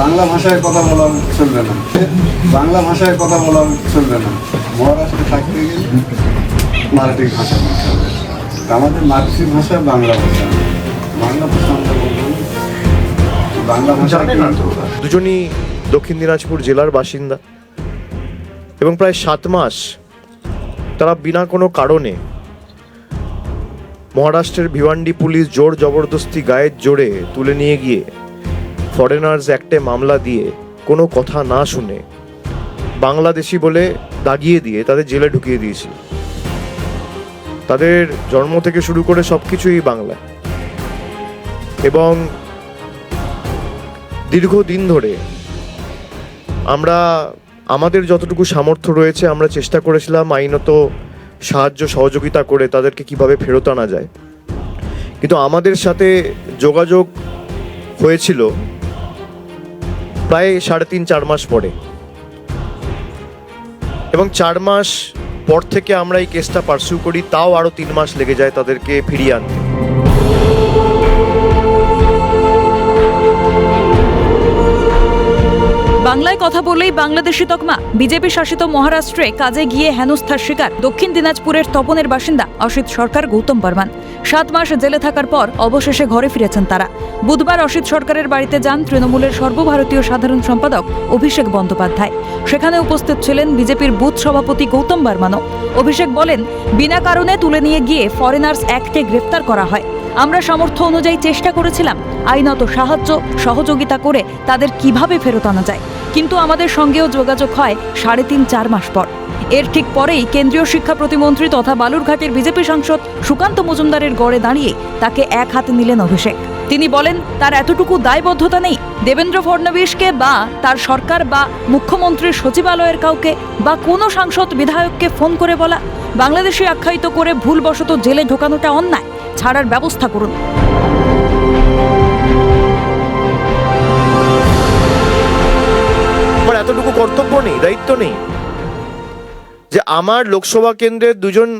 বাংলা ভাষায় কথা বলা চলবে না। বাংলা ভাষায় কথা বলা চলবে না। মহারাষ্ট্রে থাকতে গেলে মারাঠি ভাষা বলতে হবে। আমাদের মাতৃভাষা বাংলা ভাষা। বাংলা ভাষা আমরা বলব বাংলা ভাষা দুজনই দক্ষিণ দিনাজপুর জেলার বাসিন্দা। এবং প্রায় সাত মাস তারা বিনা কোনো কারণে মহারাষ্ট্রের ভিওয়ান্ডি পুলিশ জোর জবরদস্তি গায়ের জোরে তুলে নিয়ে গিয়ে ফরেনার্স অ্যাক্টে মামলা দিয়ে কোনো কথা না শুনে বাংলাদেশি বলে দাগিয়ে দিয়ে তাদের জেলে ঢুকিয়ে দিয়েছিল। তাদের জন্ম থেকে শুরু করে সব কিছুই বাংলায়। এবং দীর্ঘদিন ধরে আমরা, আমাদের যতটুকু সামর্থ্য রয়েছে, আমরা চেষ্টা করেছিলাম আইনত সাহায্য, সহযোগিতা করে তাদেরকে কীভাবে ফেরত আনা যায়। কিন্তু আমাদের সাথে যোগাযোগ হয়েছিল প্রায় সাড়ে তিন, চার মাস পরে। এবং চার মাস পর থেকে আমরা এই কেসটা পার্সিউ করি, তাও আরও তিন মাস লেগে যায় তাদেরকে ফিরিয়ে আনতে। বাংলায় কথা বলেই বাংলাদেশি তকমা। বিজেপি শাসিত মহারাষ্ট্রে কাজে গিয়ে হেনস্থার শিকার। দক্ষিণ দিনাজপুরের তপনের বাসিন্দা অসিত সরকার গৌতম বর্মান। সাত মাস জেলে থাকার পর অবশেষে ঘরে ফিরেছেন তারা। বুধবার অসিত সরকারের বাড়িতে যান তৃণমূলের সর্বভারতীয় সাধারণ সম্পাদক অভিষেক বন্দ্যোপাধ্যায়। সেখানে উপস্থিত ছিলেন বিজেপির বুথ সভাপতি গৌতম বর্মানও। অভিষেক বলেন, বিনা কারণে তুলে নিয়ে গিয়ে ফরেনার্স অ্যাক্টে গ্রেফতার করা হয়। আমরা সামর্থ্য অনুযায়ী চেষ্টা করেছিলাম আইনত সাহায্য, সহযোগিতা করে তাদের কীভাবে ফেরত আনা যায়। কিন্তু আমাদের সঙ্গেও যোগাযোগ হয় সাড়ে তিন, চার মাস পর। এর ঠিক পরেই কেন্দ্রীয় শিক্ষা প্রতিমন্ত্রী তথা বালুরঘাটের বিজেপি সাংসদ সুকান্ত মজুমদারের গড়ে দাঁড়িয়ে তাকে এক হাতে নিলেন অভিষেক। তিনি বলেন, তার এতটুকু দায়বদ্ধতা নেই। দেবেন্দ্র ফডনবিসকে বা তার সরকার বা মুখ্যমন্ত্রীর সচিবালয়ের কাউকে বা কোনো সাংসদ বিধায়ককে ফোন করে বলা, বাংলাদেশে আখ্যায়িত করে ভুলবশত জেলে ঢোকানোটা অন্যায়। ছাড়ার ব্যবস্থা করুন। এতটুকু কর্তব্য নেই, দায়িত্ব নেই যে আমার লোকসভা কেন্দ্রের দুজন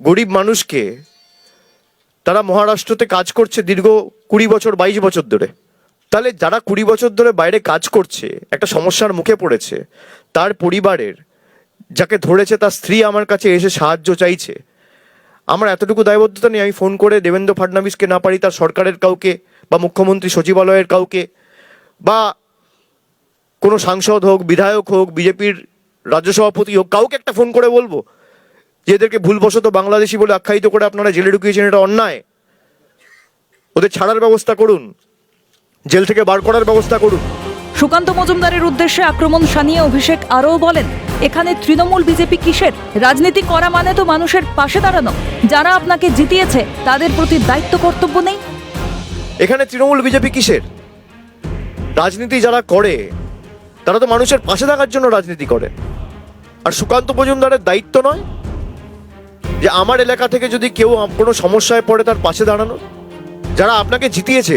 গরিব মানুষকে তারা মহারাষ্ট্রতে কাজ করছে দীর্ঘ কুড়ি বছর, বাইশ বছর ধরে। তাহলে যারা কুড়ি বছর ধরে বাইরে কাজ করছে, একটা সমস্যার মুখে পড়েছে, তার পরিবারের, যাকে ধরেছে তার স্ত্রী আমার কাছে এসে সাহায্য চাইছে, আমার এতটুকু দায়বদ্ধতা নেই আমি ফোন করে দেবেন্দ্র ফাডনাবিসকে না পারি, তার সরকারের কাউকে বা মুখ্যমন্ত্রী সচিবালয়ের কাউকে, বা কোনো সাংসদ হোক, বিধায়ক হোক, বিজেপির রাজ্য সভাপতি হোক, কাউকে একটা ফোন করে বলব। এদেরকে ভুলবশত বাংলাদেশি বলে আখ্যায়িত করে আপনারা জেলে ঢুকিয়েছেন এটা অন্যায়। ওদের ছাড়ার ব্যবস্থা করুন। জেল থেকে বার করার ব্যবস্থা করুন। সুকান্ত মজুমদারের উদ্দেশ্যে আক্রমণ শানিয়ে অভিষেক আরও বলেন এখানে তৃণমূল বিজেপি কিসের? রাজনীতি করা মানে তো মানুষের পাশে দাঁড়ানো। যারা আপনাকে জিতিয়েছে তাদের প্রতি দায়িত্ব কর্তব্য নেই? এখানে তৃণমূল বিজেপি কিসের? রাজনীতি যারা করে তারা তো মানুষের পাশে থাকার জন্য রাজনীতি করে। আর সুকান্ত মজুমদারের দায়িত্ব নয়? যে আমার এলাকা থেকে যদি কেউ কোনো সমস্যায় পড়ে তার পাশে দাঁড়ানো যারা আপনাকে জিতিয়েছে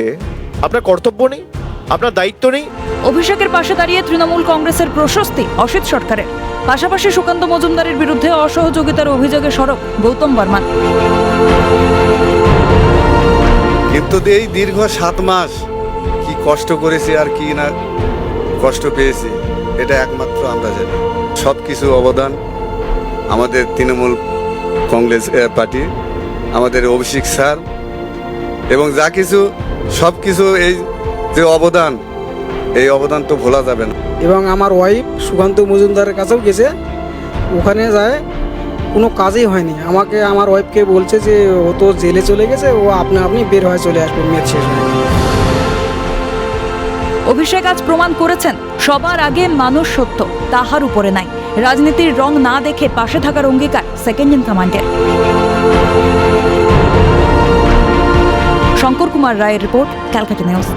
আপনার কর্তব্য নেই আপনার দায়িত্ব নেই। অভিষেকের পাশে দাঁড়িয়ে তৃণমূল কংগ্রেসের প্রশস্তি অসিত সরকারের। পাশাপাশি সুকান্ত মজুমদারের বিরুদ্ধে অসহযোগিতার অভিযোগে সরব গৌতম বর্মান কিন্তু এই দীর্ঘ সাত মাস কি কষ্ট করেছে আর কি না কষ্ট পেয়েছে এটা একমাত্র আমরা জানি। সব কিছু অবদান আমাদের তৃণমূল কংগ্রেস পার্টি আমাদের অভিষেক স্যার এবং যা কিছু সব কিছু এই যে অবদান এই অবদান তো ভোলা যাবে না। এবং আমার ওয়াইফ সুকান্ত মজুমদারের কাছেও গেছে ওখানে যায় কোনো কাজই হয়নি। আমাকে আমার ওয়াইফকে বলছে যে ও তো জেলে চলে গেছে ও আপনি আপনি বের হয়ে চলে আসবে মেয়ের শেষ হয়ে অভিষেক আজ প্রমাণ করেছেন সবার আগে মানুষ সত্য তাহার উপরে নাই। রাজনীতির রং না দেখে পাশে থাকার অঙ্গীকার সেকেন্ড ইন কমান্ডের শঙ্কর কুমার রায়ের রিপোর্ট, ক্যালকাটা নিউজ।